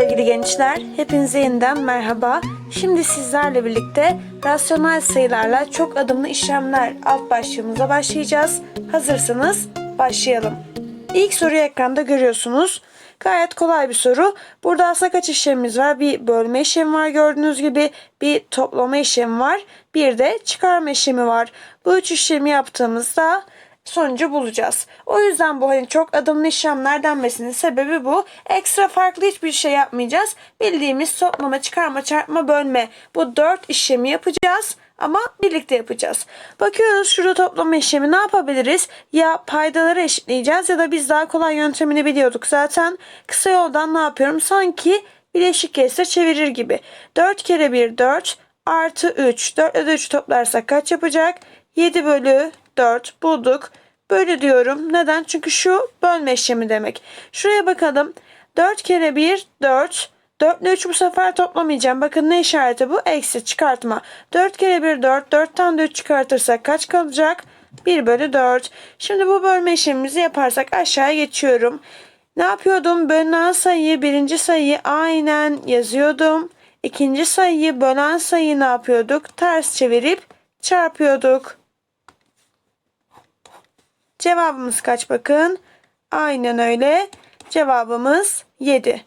Sevgili gençler, hepinize yeniden merhaba. Şimdi sizlerle birlikte rasyonel sayılarla çok adımlı işlemler alt başlığımıza başlayacağız. Hazırsanız başlayalım. İlk soruyu ekranda görüyorsunuz. Gayet kolay bir soru. Burada aslında kaç işlemimiz var? Bir bölme işlemi var gördüğünüz gibi. Bir toplama işlemi var. Bir de çıkarma işlemi var. Bu üç işlemi yaptığımızda sonucu bulacağız. O yüzden bu hani çok adımlı işlemler denmesinin sebebi bu. Ekstra farklı hiçbir şey yapmayacağız. Bildiğimiz toplama, çıkarma, çarpma, bölme. Bu dört işlemi yapacağız ama birlikte yapacağız. Bakıyoruz şurada toplama işlemi ne yapabiliriz? Ya paydaları eşitleyeceğiz ya da biz daha kolay yöntemini biliyorduk zaten. Kısa yoldan ne yapıyorum? Sanki bileşik kesir çevirir gibi. 4 kere 1 4 artı 3. 4 ile de 3 toplarsak kaç yapacak? 7 bölü 4 bulduk. Bölü diyorum. Neden? Çünkü şu bölme işlemi demek. Şuraya bakalım. 4 kere 1 4. 4 ile 3 bu sefer toplamayacağım. Bakın ne işareti bu? Eksi çıkartma. 4 kere 1 4. 4'ten de 3 çıkartırsak kaç kalacak? 1 bölü 4. Şimdi bu bölme işlemimizi yaparsak aşağıya geçiyorum. Ne yapıyordum? Bölünen sayıyı birinci sayıyı aynen yazıyordum. İkinci sayıyı bölen sayıyı ne yapıyorduk? Ters çevirip çarpıyorduk. Cevabımız kaç bakın? Aynen öyle. Cevabımız 7.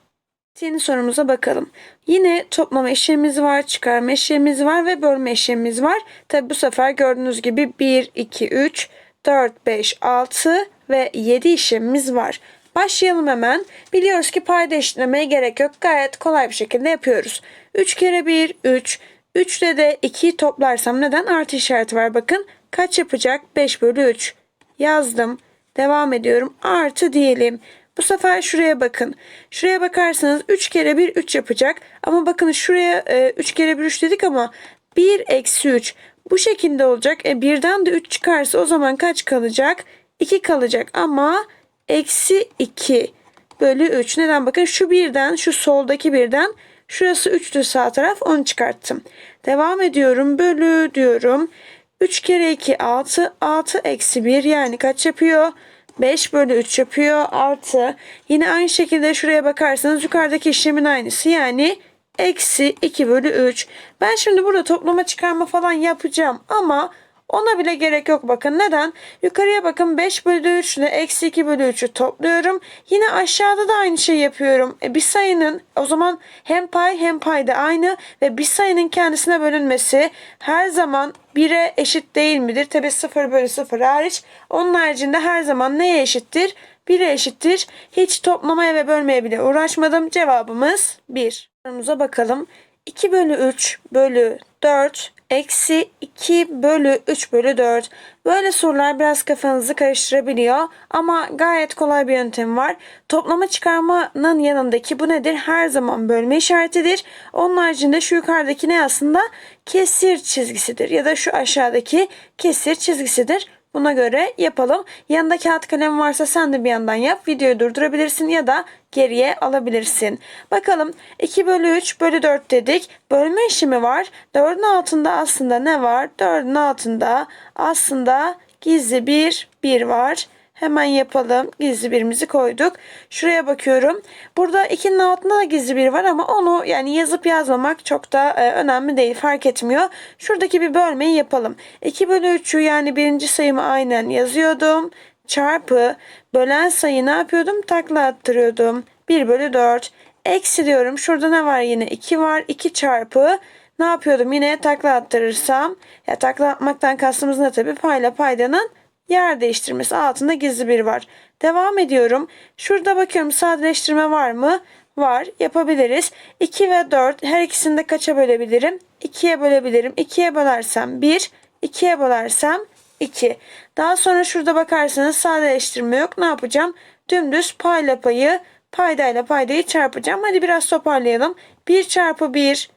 Yeni sorumuza bakalım. Yine toplama işlemimiz var, çıkarma işlemimiz var ve bölme işlemimiz var. Tabi bu sefer gördüğünüz gibi 1, 2, 3, 4, 5, 6 ve 7 işlemimiz var. Başlayalım hemen. Biliyoruz ki payda eşitlemeye gerek yok. Gayet kolay bir şekilde yapıyoruz. 3 kere 1, 3. 3 ile de 2'yi toplarsam neden artı işareti var bakın. Kaç yapacak? 5 bölü 3. Yazdım. Devam ediyorum. Artı diyelim. Bu sefer şuraya bakın. Şuraya bakarsanız 3 kere 1 3 yapacak. Ama bakın şuraya e, 3 kere 1 3 dedik ama 1 eksi 3. Bu şekilde olacak. E, birden de 3 çıkarsa o zaman kaç kalacak? 2 kalacak ama eksi 2 bölü 3. Neden? Bakın şu birden şu soldaki birden şurası 3'tü sağ taraf onu çıkarttım. Devam ediyorum. Bölü diyorum. 3 kere 2 6. 6 eksi 1 yani kaç yapıyor? 5 bölü 3 yapıyor artı yine aynı şekilde şuraya bakarsanız yukarıdaki işlemin aynısı yani eksi 2 bölü 3. Ben şimdi burada toplama çıkarma falan yapacağım ama ona bile gerek yok bakın. Neden? Yukarıya bakın 5 bölü 3 ile eksi 2 bölü 3'ü topluyorum. Yine aşağıda da aynı şeyi yapıyorum. E, bir sayının o zaman hem pay hem payda aynı ve bir sayının kendisine bölünmesi her zaman 1'e eşit değil midir? Tabi 0 bölü 0 hariç. Onun haricinde her zaman neye eşittir? 1'e eşittir. Hiç toplamaya ve bölmeye bile uğraşmadım. Cevabımız 1. Sorumuza bakalım. 2 bölü 3 bölü 4 eksi 2 bölü 3 bölü 4. Böyle sorular biraz kafanızı karıştırabiliyor ama gayet kolay bir yöntem var. Toplama çıkarmanın yanındaki bu nedir? Her zaman bölme işaretidir. Onun haricinde şu yukarıdaki ne aslında? Kesir çizgisidir ya da şu aşağıdaki kesir çizgisidir. Buna göre yapalım. Yanında kağıt kalem varsa sen de bir yandan yap. Videoyu durdurabilirsin ya da geriye alabilirsin. Bakalım 2 bölü 3 bölü 4 dedik. Bölme işlemi var. 4'ün altında aslında ne var? 4'ün altında aslında gizli bir 1 var. Hemen yapalım. Gizli birimizi koyduk. Şuraya bakıyorum. Burada 2'nin altında da gizli bir var ama onu yani yazıp yazmamak çok da e, önemli değil. Fark etmiyor. Şuradaki bir bölmeyi yapalım. 2 bölü 3'ü yani birinci sayımı aynen yazıyordum. Çarpı bölen sayı ne yapıyordum? Takla attırıyordum. 1 bölü 4. Eksi diyorum. Şurada ne var yine? 2 var. 2 çarpı ne yapıyordum? Yine takla attırırsam. Ya takla atmaktan kastımız ne tabii? Payla paydanın yer değiştirmesi altında gizli bir var. Devam ediyorum. Şurada bakıyorum sadeleştirme var mı? Var. Yapabiliriz. 2 ve 4 her ikisini de kaça bölebilirim? 2'ye bölebilirim. 2'ye bölersem 1, 2'ye bölersem 2. Daha sonra şurada bakarsanız sadeleştirme yok. Ne yapacağım? Dümdüz payla payı paydayla paydayı çarpacağım. Hadi biraz toparlayalım. 1 çarpı 1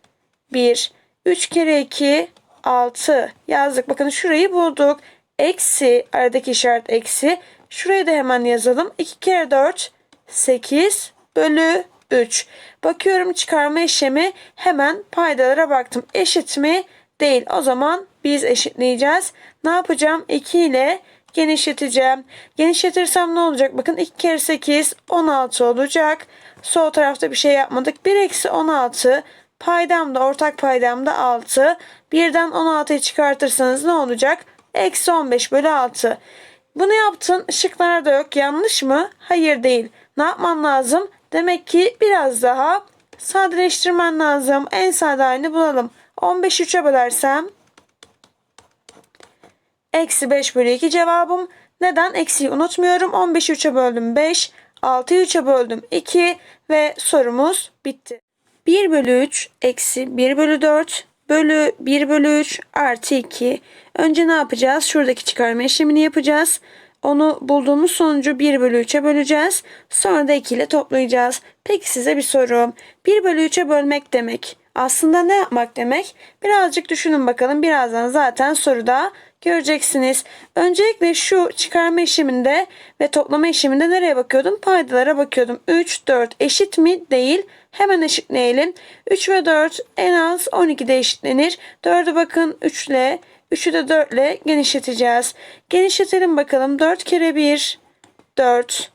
1 3 kere 2 6 yazdık. Bakın şurayı bulduk. Eksi aradaki işaret eksi. Şurayı da hemen yazalım. 2 kere 4 8 bölü 3. Bakıyorum çıkarma işlemi hemen paydalara baktım. Eşit mi? Değil. O zaman biz eşitleyeceğiz. Ne yapacağım? 2 ile genişleteceğim. Genişletirsem ne olacak? Bakın 2 kere 8 16 olacak. Sol tarafta bir şey yapmadık. 1 eksi 16 paydam da ortak paydam da 6. Birden 16'yı çıkartırsanız ne olacak? Eksi 15 bölü 6. Bunu yaptın. Şıklarda yok. Yanlış mı? Hayır değil. Ne yapman lazım? Demek ki biraz daha sadeleştirmen lazım. En sade halini bulalım. 15 3'e bölersem Eksi 5 bölü 2 cevabım. Neden? Eksiyi unutmuyorum. 15'i 3'e böldüm 5. 6'yı 3'e böldüm 2. Ve sorumuz bitti. 1 bölü 3 eksi 1 bölü 4 bölü 1 bölü 3 artı 2. Önce ne yapacağız? Şuradaki çıkarma işlemini yapacağız. Onu bulduğumuz sonucu 1 bölü 3'e böleceğiz. Sonra da 2 ile toplayacağız. Peki size bir sorum. 1 bölü 3'e bölmek demek. Aslında ne yapmak demek? Birazcık düşünün bakalım. Birazdan zaten soruda göreceksiniz. Öncelikle şu çıkarma işleminde ve toplama işleminde nereye bakıyordum? Paydalara bakıyordum. 3, 4 eşit mi? Değil. Hemen eşitleyelim. 3 ve 4 en az 12'de eşitlenir. 4'ü bakın 3 ile 3'ü de 4 ile genişleteceğiz. Genişletelim bakalım. 4 kere 1 4.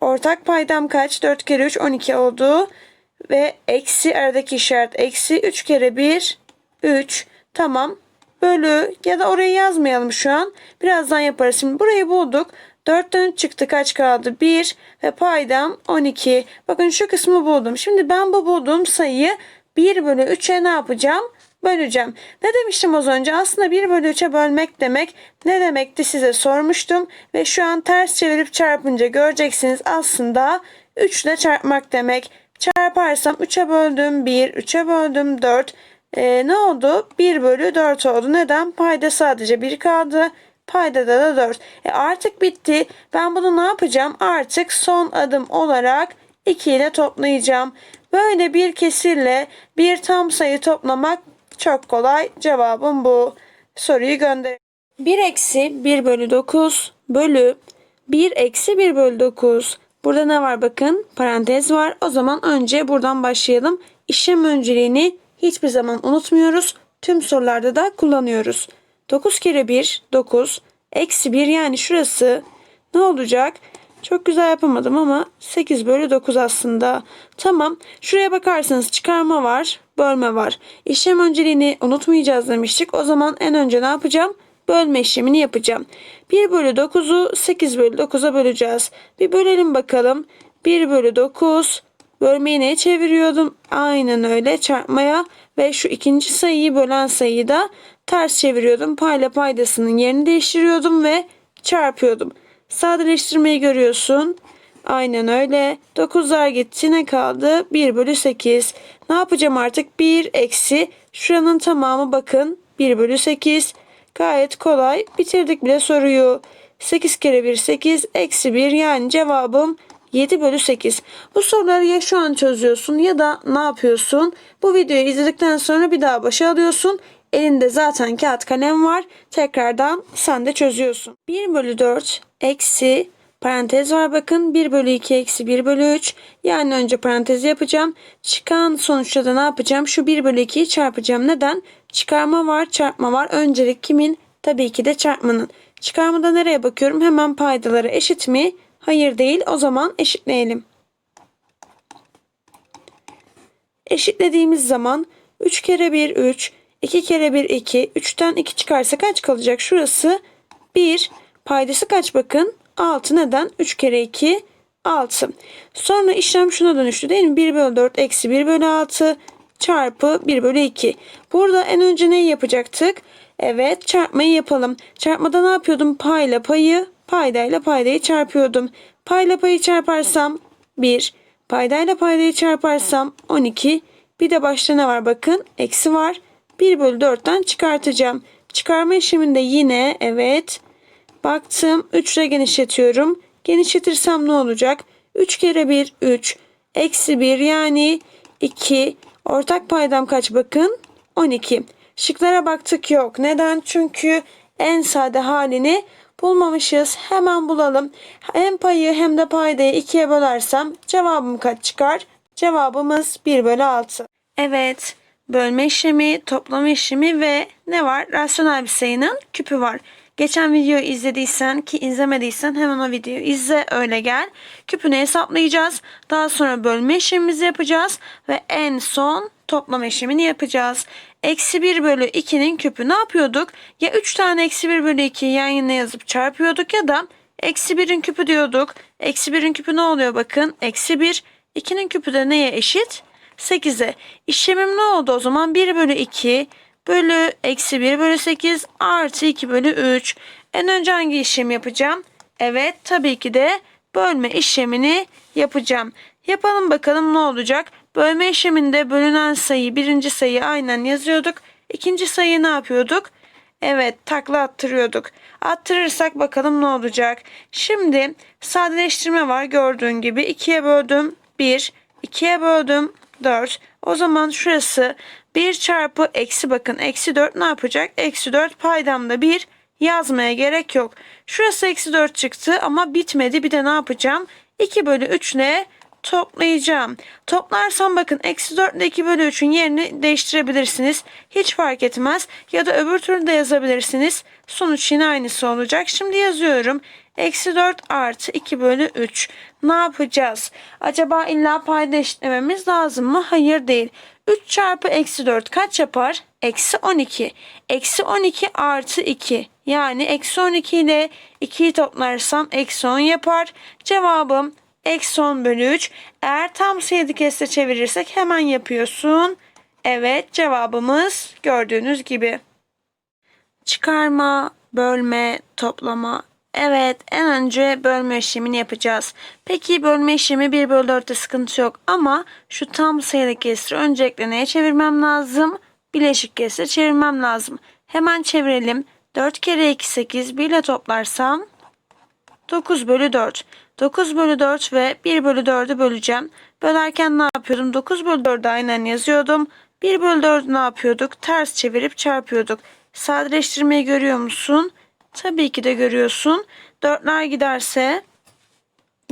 Ortak paydam kaç? 4 kere 3 12 oldu. Ve eksi aradaki işaret eksi 3 kere 1 3. Tamam. Bölü ya da orayı yazmayalım şu an. Birazdan yaparız. Şimdi burayı bulduk. 4'ten 3 çıktı kaç kaldı? 1 ve paydam 12. Bakın şu kısmı buldum. Şimdi ben bu bulduğum sayıyı 1 bölü 3'e ne yapacağım? Böleceğim. Ne demiştim az önce? Aslında 1 bölü 3'e bölmek demek ne demekti size sormuştum. Ve şu an ters çevirip çarpınca göreceksiniz aslında 3 ile çarpmak demek. Çarparsam 3'e böldüm 1, 3'e böldüm 4. Ee, ne oldu? 1 bölü 4 oldu. Neden? Payda sadece 1 kaldı. Paydada da 4. E artık bitti. Ben bunu ne yapacağım? Artık son adım olarak 2 ile toplayacağım. Böyle bir kesirle bir tam sayı toplamak çok kolay. Cevabım bu. Soruyu gönder. 1 eksi 1 bölü 9 bölü 1 eksi 1 bölü 9. Burada ne var bakın? Parantez var. O zaman önce buradan başlayalım. İşlem önceliğini hiçbir zaman unutmuyoruz. Tüm sorularda da kullanıyoruz. 9 kere 1 9 eksi 1 yani şurası ne olacak? Çok güzel yapamadım ama 8 bölü 9 aslında. Tamam. Şuraya bakarsanız çıkarma var, bölme var. İşlem önceliğini unutmayacağız demiştik. O zaman en önce ne yapacağım? Bölme işlemini yapacağım. 1 bölü 9'u 8 bölü 9'a böleceğiz. Bir bölelim bakalım. 1 bölü 9 bölmeyi neye çeviriyordum? Aynen öyle çarpmaya ve şu ikinci sayıyı bölen sayıyı da ters çeviriyordum. Payla paydasının yerini değiştiriyordum ve çarpıyordum. Sadeleştirmeyi görüyorsun. Aynen öyle. 9'lar gitti ne kaldı? 1 bölü 8. Ne yapacağım artık? 1 eksi. Şuranın tamamı bakın. 1 bölü 8. Gayet kolay. Bitirdik bile soruyu. 8 kere 1 8 eksi 1 yani cevabım 7 bölü 8. Bu soruları ya şu an çözüyorsun ya da ne yapıyorsun? Bu videoyu izledikten sonra bir daha başa alıyorsun. Elinde zaten kağıt kalem var. Tekrardan sen de çözüyorsun. 1 bölü 4 eksi parantez var bakın 1 bölü 2 eksi 1 bölü 3 yani önce parantezi yapacağım. Çıkan sonuçta da ne yapacağım? Şu 1 bölü 2'yi çarpacağım. Neden? Çıkarma var çarpma var. Öncelik kimin? Tabii ki de çarpmanın. Çıkarmada nereye bakıyorum? Hemen paydaları eşit mi? Hayır değil. O zaman eşitleyelim. Eşitlediğimiz zaman 3 kere 1 3, 2 kere 1 2, 3'ten 2 çıkarsa kaç kalacak? Şurası 1. Paydası kaç bakın? 6 neden? 3 kere 2 6. Sonra işlem şuna dönüştü değil mi? 1 bölü 4 eksi 1 bölü 6 çarpı 1 bölü 2. Burada en önce neyi yapacaktık? Evet çarpmayı yapalım. Çarpmada ne yapıyordum? Payla payı, paydayla paydayı çarpıyordum. Payla payı çarparsam 1, paydayla paydayı çarparsam 12. Bir de başta ne var bakın? Eksi var. 1 bölü 4'ten çıkartacağım. Çıkarma işleminde yine evet Baktım 3 ile genişletiyorum. Genişletirsem ne olacak? 3 kere 1 3. Eksi 1 yani 2. Ortak paydam kaç bakın? 12. Şıklara baktık yok. Neden? Çünkü en sade halini bulmamışız. Hemen bulalım. Hem payı hem de paydayı 2'ye bölersem cevabım kaç çıkar? Cevabımız 1 bölü 6. Evet. Bölme işlemi, toplama işlemi ve ne var? Rasyonel bir sayının küpü var. Geçen videoyu izlediysen ki izlemediysen hemen o videoyu izle öyle gel. Küpünü hesaplayacağız. Daha sonra bölme işlemimizi yapacağız. Ve en son toplama işlemini yapacağız. Eksi 1 bölü 2'nin küpü ne yapıyorduk? Ya 3 tane eksi 1 bölü 2'yi yan yana yazıp çarpıyorduk ya da eksi 1'in küpü diyorduk. Eksi 1'in küpü ne oluyor bakın? Eksi 1. 2'nin küpü de neye eşit? 8'e. İşlemim ne oldu o zaman? 1 bölü 2 bölü eksi 1 bölü 8 artı 2 bölü 3. En önce hangi işlemi yapacağım? Evet tabii ki de bölme işlemini yapacağım. Yapalım bakalım ne olacak? Bölme işleminde bölünen sayı birinci sayı aynen yazıyorduk. İkinci sayı ne yapıyorduk? Evet takla attırıyorduk. Attırırsak bakalım ne olacak. Şimdi sadeleştirme var gördüğün gibi. 2'ye böldüm 1. 2'ye böldüm 4. O zaman şurası 1 çarpı eksi bakın eksi 4 ne yapacak? Eksi 4 paydamda 1 yazmaya gerek yok. Şurası eksi 4 çıktı ama bitmedi. Bir de ne yapacağım? 2 bölü 3 ne? Toplayacağım. Toplarsam bakın eksi 4 ile 2 bölü 3'ün yerini değiştirebilirsiniz. Hiç fark etmez. Ya da öbür türlü de yazabilirsiniz. Sonuç yine aynısı olacak. Şimdi yazıyorum. Eksi 4 artı 2 bölü 3. Ne yapacağız? Acaba illa payda eşitlememiz lazım mı? Hayır değil. 3 çarpı eksi 4 kaç yapar? Eksi 12. Eksi 12 artı 2. Yani eksi 12 ile 2'yi toplarsam eksi 10 yapar. Cevabım eksi 10 bölü 3. Eğer tam sayılı keste çevirirsek hemen yapıyorsun. Evet cevabımız gördüğünüz gibi. Çıkarma, bölme, toplama. Evet en önce bölme işlemini yapacağız. Peki bölme işlemi 1 bölü 4'te sıkıntı yok ama şu tam sayılı kesri öncelikle neye çevirmem lazım? Bileşik kesre çevirmem lazım. Hemen çevirelim. 4 kere 2 8 1 ile toplarsam 9 bölü 4. 9 bölü 4 ve 1 bölü 4'ü böleceğim. Bölerken ne yapıyordum? 9 bölü 4'ü aynen yazıyordum. 1 bölü 4'ü ne yapıyorduk? Ters çevirip çarpıyorduk. Sadeleştirmeyi görüyor musun? Tabii ki de görüyorsun. 4'ler giderse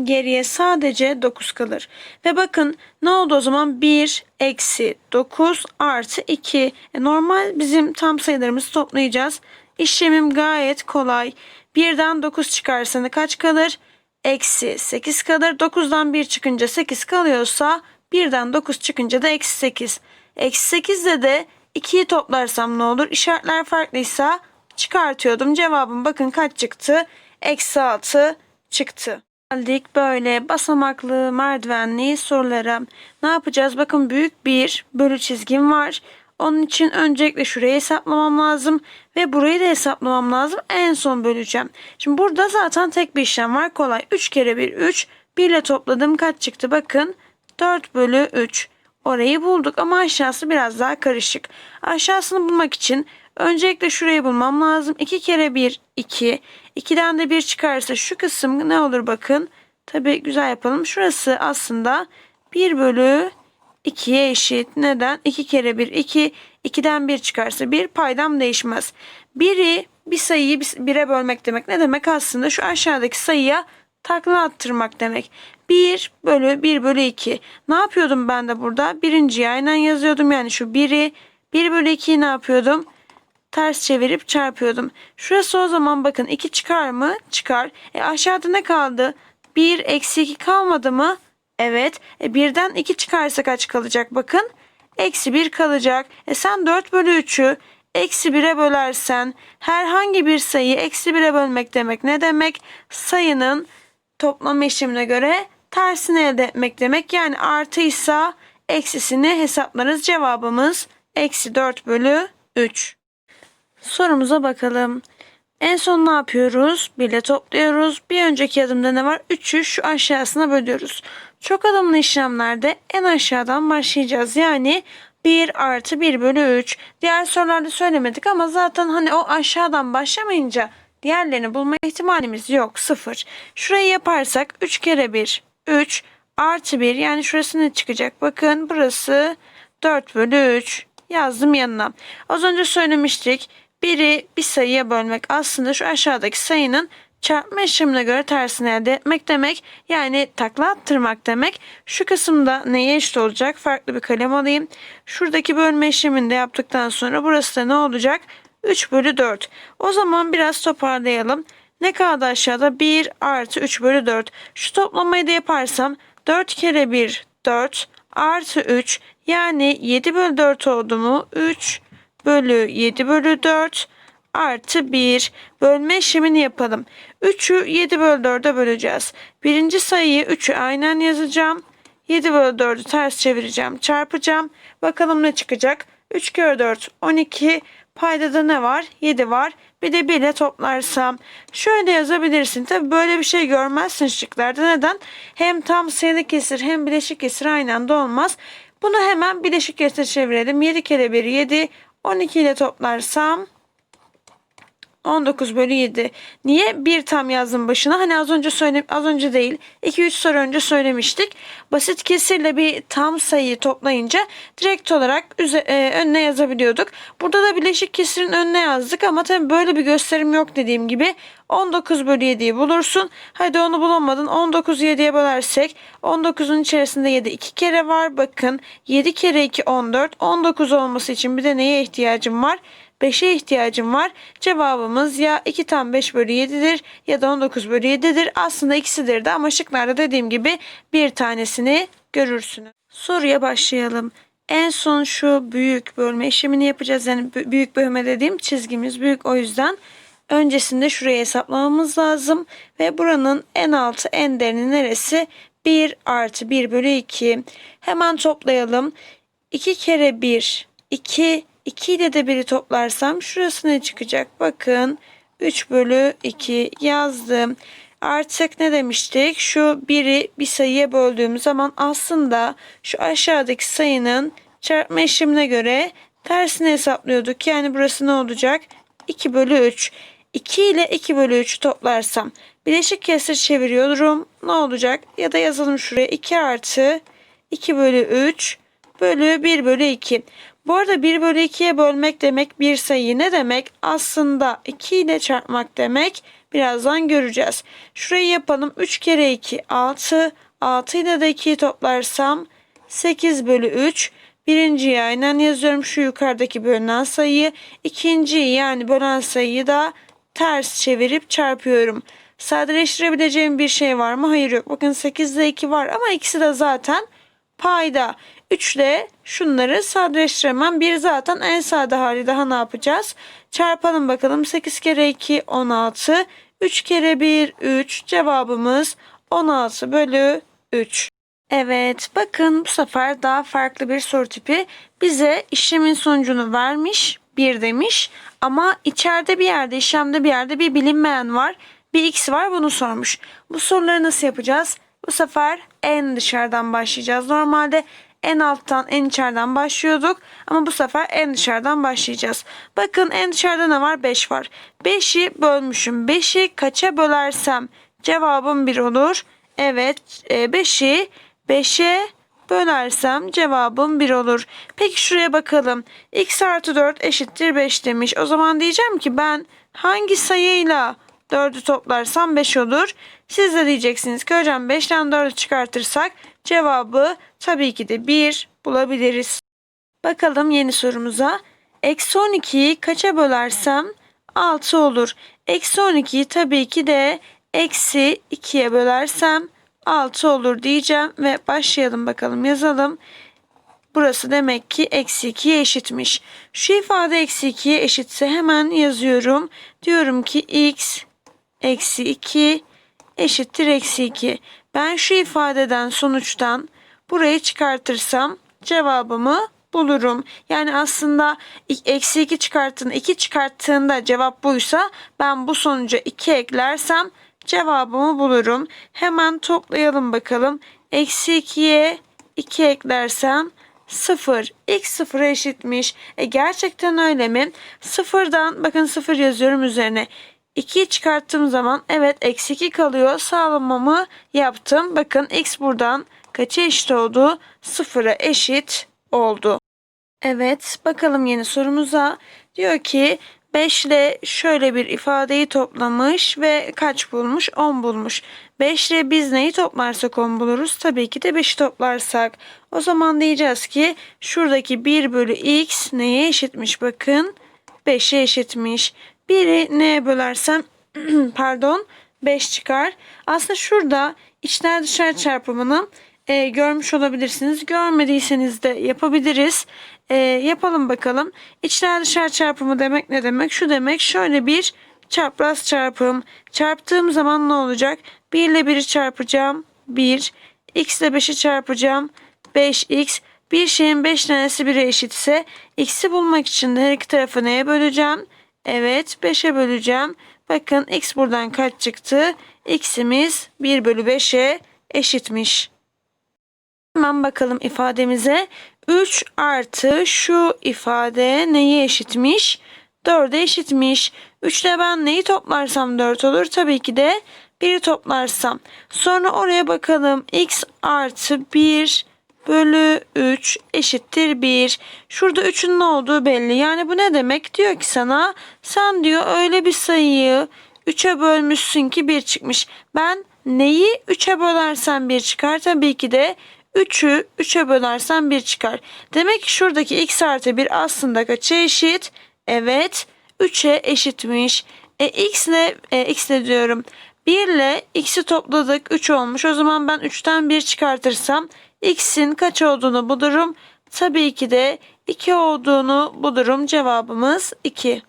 geriye sadece 9 kalır. Ve bakın ne oldu o zaman? 1 eksi 9 artı 2. E normal bizim tam sayılarımızı toplayacağız. İşlemim gayet kolay. 1'den 9 çıkarsa kaç kalır? Eksi 8 kalır. 9'dan 1 çıkınca 8 kalıyorsa 1'den 9 çıkınca da eksi 8. Eksi 8 de de 2'yi toplarsam ne olur? İşaretler farklıysa çıkartıyordum. Cevabım bakın kaç çıktı? Eksi 6 çıktı. Geldik böyle basamaklı merdivenli sorulara. Ne yapacağız? Bakın büyük bir bölü çizgim var. Onun için öncelikle şurayı hesaplamam lazım ve burayı da hesaplamam lazım. En son böleceğim. Şimdi burada zaten tek bir işlem var. Kolay. 3 kere 1 3. 1 ile topladım kaç çıktı? Bakın 4 bölü 3. Orayı bulduk ama aşağısı biraz daha karışık. Aşağısını bulmak için öncelikle şurayı bulmam lazım. 2 kere 1 2. 2'den de 1 çıkarsa şu kısım ne olur bakın. Tabi güzel yapalım. Şurası aslında 1 bölü 2'ye eşit. Neden? 2 kere 1 2. 2'den 1 çıkarsa 1 paydam değişmez. 1'i bir sayıyı 1'e bölmek demek. Ne demek aslında? Şu aşağıdaki sayıya takla attırmak demek. 1 bölü 1 bölü 2. Ne yapıyordum ben de burada? Birinciyi aynen yazıyordum. Yani şu 1'i 1 bölü 2'yi ne yapıyordum? Ters çevirip çarpıyordum. Şurası o zaman bakın 2 çıkar mı? Çıkar. E aşağıda ne kaldı? 1 eksi 2 kalmadı mı? Evet. E birden 2 çıkarsa kaç kalacak? Bakın. Eksi 1 kalacak. E sen 4 bölü 3'ü eksi 1'e bölersen herhangi bir sayıyı eksi 1'e bölmek demek ne demek? Sayının toplama işlemine göre tersini elde etmek demek. Yani artıysa eksisini hesaplarız. Cevabımız eksi 4 bölü 3. Sorumuza bakalım. En son ne yapıyoruz? Birle topluyoruz. Bir önceki adımda ne var? 3'ü şu aşağısına bölüyoruz. Çok adımlı işlemlerde en aşağıdan başlayacağız. Yani 1 artı 1 bölü 3. Diğer sorularda söylemedik ama zaten hani o aşağıdan başlamayınca diğerlerini bulma ihtimalimiz yok. 0. Şurayı yaparsak 3 kere 1 3 artı 1 yani şurası ne çıkacak? Bakın burası 4 bölü 3 yazdım yanına. Az önce söylemiştik. Biri bir sayıya bölmek aslında şu aşağıdaki sayının çarpma işlemine göre tersini elde etmek demek. Yani takla attırmak demek. Şu kısımda neye eşit olacak? Farklı bir kalem alayım. Şuradaki bölme işlemini de yaptıktan sonra burası da ne olacak? 3 bölü 4. O zaman biraz toparlayalım. Ne kaldı aşağıda? 1 artı 3 bölü 4. Şu toplamayı da yaparsam 4 kere 1 4 artı 3 yani 7 bölü 4 oldu mu? 3 bölü 7 bölü 4 artı 1 bölme işlemini yapalım. 3'ü 7 bölü 4'e böleceğiz. Birinci sayıyı 3'ü aynen yazacağım. 7 bölü 4'ü ters çevireceğim. Çarpacağım. Bakalım ne çıkacak? 3 kere 4 12. Paydada ne var? 7 var. Bir de 1 ile toplarsam. Şöyle yazabilirsin. Tabi böyle bir şey görmezsin şıklarda. Neden? Hem tam sayılı kesir hem bileşik kesir aynı anda olmaz. Bunu hemen bileşik kesir çevirelim. 7 kere 1 7. 12 ile toplarsam 19 bölü 7. Niye bir tam yazdım başına? Hani az önce söyle az önce değil. 2-3 soru önce söylemiştik. Basit kesirle bir tam sayıyı toplayınca direkt olarak e, önüne yazabiliyorduk. Burada da bileşik kesirin önüne yazdık ama tabii böyle bir gösterim yok dediğim gibi. 19 bölü 7'yi bulursun. Hadi onu bulamadın. 19'u 7'ye bölersek 19'un içerisinde 7 iki kere var. Bakın 7 kere 2 14. 19 olması için bir de neye ihtiyacım var? 5'e ihtiyacım var. Cevabımız ya 2 tam 5 bölü 7'dir ya da 19 bölü 7'dir. Aslında ikisidir de ama şıklarda dediğim gibi bir tanesini görürsünüz. Soruya başlayalım. En son şu büyük bölme işlemini yapacağız. Yani bü- büyük bölme dediğim çizgimiz büyük o yüzden öncesinde şuraya hesaplamamız lazım. Ve buranın en altı en derini neresi? 1 artı 1 bölü 2. Hemen toplayalım. 2 kere 1 2 2 ile de 1'i toplarsam şurası ne çıkacak? Bakın 3 bölü 2 yazdım. Artık ne demiştik? Şu 1'i bir sayıya böldüğüm zaman aslında şu aşağıdaki sayının çarpma işlemine göre tersini hesaplıyorduk. Yani burası ne olacak? 2 bölü 3. 2 ile 2 bölü 3'ü toplarsam bileşik kesir çeviriyorum. Ne olacak? Ya da yazalım şuraya 2 artı 2 bölü 3 bölü 1 bölü 2. Bu arada 1 bölü 2'ye bölmek demek bir sayıyı ne demek? Aslında 2 ile çarpmak demek. Birazdan göreceğiz. Şurayı yapalım. 3 kere 2 6. 6 ile de 2'yi toplarsam 8 bölü 3. Birinciyi aynen yazıyorum. Şu yukarıdaki bölünen sayıyı. İkinciyi yani bölen sayıyı da ters çevirip çarpıyorum. Sadeleştirebileceğim bir şey var mı? Hayır yok. Bakın 8 ile 2 var ama ikisi de zaten payda. 3 ile şunları sadeleştiremem. Bir zaten en sade hali daha ne yapacağız? Çarpalım bakalım. 8 kere 2 16. 3 kere 1 3. Cevabımız 16 bölü 3. Evet bakın bu sefer daha farklı bir soru tipi. Bize işlemin sonucunu vermiş. 1 demiş. Ama içeride bir yerde işlemde bir yerde bir bilinmeyen var. Bir x var bunu sormuş. Bu soruları nasıl yapacağız? Bu sefer en dışarıdan başlayacağız. Normalde en alttan en içeriden başlıyorduk. Ama bu sefer en dışarıdan başlayacağız. Bakın en dışarıda ne var? 5 var. 5'i bölmüşüm. 5'i kaça bölersem cevabım 1 olur. Evet 5'i 5'e bölersem cevabım 1 olur. Peki şuraya bakalım. x artı 4 eşittir 5 demiş. O zaman diyeceğim ki ben hangi sayıyla 4'ü toplarsam 5 olur. Siz de diyeceksiniz ki hocam 5'ten 4'ü çıkartırsak cevabı tabii ki de 1 bulabiliriz. Bakalım yeni sorumuza. Eksi 12'yi kaça bölersem 6 olur. Eksi 12'yi tabii ki de eksi 2'ye bölersem 6 olur diyeceğim ve başlayalım bakalım yazalım. Burası demek ki eksi 2'ye eşitmiş. Şu ifade eksi 2'ye eşitse hemen yazıyorum. Diyorum ki x eksi 2 eşittir eksi 2. Ben şu ifadeden sonuçtan burayı çıkartırsam cevabımı bulurum. Yani aslında eksi 2 çıkarttığında 2 çıkarttığında cevap buysa ben bu sonuca 2 eklersem cevabımı bulurum. Hemen toplayalım bakalım. Eksi 2'ye 2 eklersem 0. X 0'a eşitmiş. E gerçekten öyle mi? Sıfırdan bakın 0 yazıyorum üzerine. 2'yi çıkarttığım zaman evet eksi 2 kalıyor. Sağlamamı yaptım. Bakın x buradan kaça eşit oldu? 0'a eşit oldu. Evet bakalım yeni sorumuza. Diyor ki 5 ile şöyle bir ifadeyi toplamış ve kaç bulmuş? 10 bulmuş. 5 ile biz neyi toplarsak 10 buluruz? Tabii ki de 5'i toplarsak. O zaman diyeceğiz ki şuradaki 1 bölü x neye eşitmiş bakın? 5'e eşitmiş. 1'i neye bölersem pardon 5 çıkar. Aslında şurada içler dışarı çarpımını e, görmüş olabilirsiniz. Görmediyseniz de yapabiliriz. E, yapalım bakalım. İçler dışarı çarpımı demek ne demek? Şu demek şöyle bir çapraz çarpım. Çarptığım zaman ne olacak? 1 ile 1'i çarpacağım. 1. X ile 5'i çarpacağım. 5x. Bir şeyin 5 tanesi 1'e eşitse x'i bulmak için de her iki tarafı neye böleceğim? Evet 5'e böleceğim. Bakın x buradan kaç çıktı? x'imiz 1 bölü 5'e eşitmiş. Hemen bakalım ifademize. 3 artı şu ifade neye eşitmiş? 4'e eşitmiş. 3 ile ben neyi toplarsam 4 olur. Tabii ki de 1'i toplarsam. Sonra oraya bakalım. x artı 1 bölü 3 eşittir 1. Şurada 3'ün ne olduğu belli. Yani bu ne demek? Diyor ki sana sen diyor öyle bir sayıyı 3'e bölmüşsün ki 1 çıkmış. Ben neyi 3'e bölersem 1 çıkar? Tabii ki de 3'ü 3'e bölersem 1 çıkar. Demek ki şuradaki x artı 1 aslında kaça eşit? Evet 3'e eşitmiş. E, x ile e, x ile diyorum. 1 ile x'i topladık 3 olmuş. O zaman ben 3'ten 1 çıkartırsam x'in kaç olduğunu bulurum. Tabii ki de 2 olduğunu bulurum. Cevabımız 2.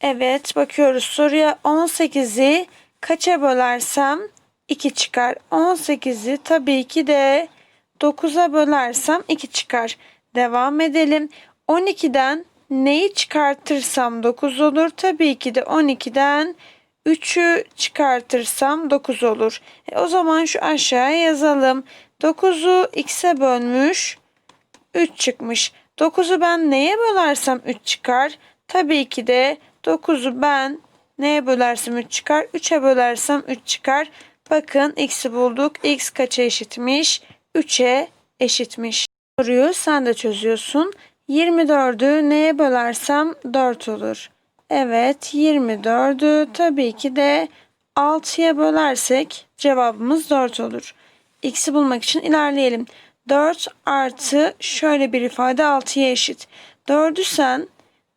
Evet bakıyoruz soruya 18'i kaça bölersem 2 çıkar. 18'i tabii ki de 9'a bölersem 2 çıkar. Devam edelim. 12'den neyi çıkartırsam 9 olur. Tabii ki de 12'den 3'ü çıkartırsam 9 olur. E, o zaman şu aşağıya yazalım. 9'u x'e bölmüş 3 çıkmış. 9'u ben neye bölersem 3 çıkar? Tabii ki de 9'u ben neye bölersem 3 çıkar? 3'e bölersem 3 çıkar. Bakın x'i bulduk. x kaça eşitmiş? 3'e eşitmiş. Soruyu sen de çözüyorsun. 24'ü neye bölersem 4 olur. Evet 24'ü tabii ki de 6'ya bölersek cevabımız 4 olur. X'i bulmak için ilerleyelim. 4 artı şöyle bir ifade 6'ya eşit. 4'ü sen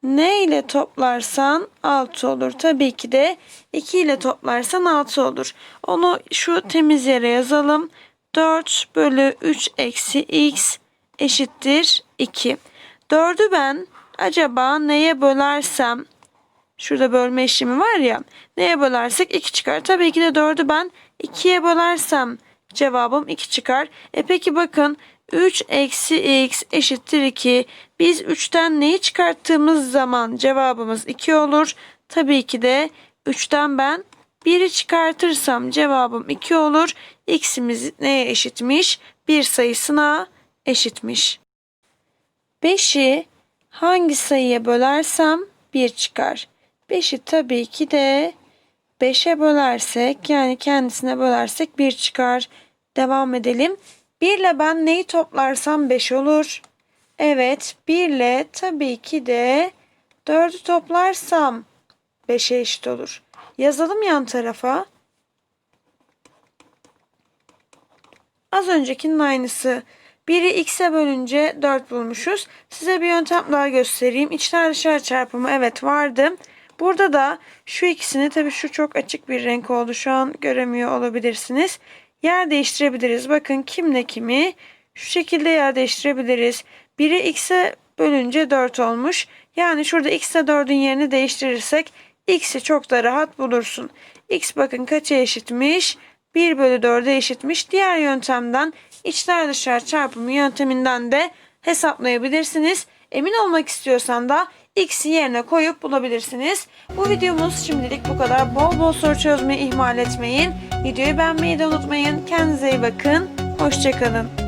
ne ile toplarsan 6 olur. Tabii ki de 2 ile toplarsan 6 olur. Onu şu temiz yere yazalım. 4 bölü 3 eksi x eşittir 2. 4'ü ben acaba neye bölersem şurada bölme işlemi var ya neye bölersek 2 çıkar. Tabii ki de 4'ü ben 2'ye bölersem cevabım 2 çıkar. E peki bakın 3 eksi x eşittir 2. Biz 3'ten neyi çıkarttığımız zaman cevabımız 2 olur. Tabii ki de 3'ten ben 1'i çıkartırsam cevabım 2 olur. X'imiz neye eşitmiş? 1 sayısına eşitmiş. 5'i hangi sayıya bölersem 1 çıkar. 5'i tabii ki de 5'e bölersek yani kendisine bölersek 1 çıkar. Devam edelim. 1 ile ben neyi toplarsam 5 olur. Evet 1 ile tabii ki de 4'ü toplarsam 5'e eşit olur. Yazalım yan tarafa. Az öncekinin aynısı. 1'i x'e bölünce 4 bulmuşuz. Size bir yöntem daha göstereyim. İçler dışarı çarpımı evet vardı. Burada da şu ikisini tabii şu çok açık bir renk oldu. Şu an göremiyor olabilirsiniz. Yer değiştirebiliriz. Bakın kimle kimi şu şekilde yer değiştirebiliriz. Biri x'e bölünce 4 olmuş. Yani şurada x ile 4'ün yerini değiştirirsek x'i çok da rahat bulursun. x bakın kaça eşitmiş? 1 bölü 4'e eşitmiş. Diğer yöntemden içler dışarı çarpımı yönteminden de hesaplayabilirsiniz. Emin olmak istiyorsan da x'i yerine koyup bulabilirsiniz. Bu videomuz şimdilik bu kadar. Bol bol soru çözmeyi ihmal etmeyin. Videoyu beğenmeyi de unutmayın. Kendinize iyi bakın. Hoşçakalın.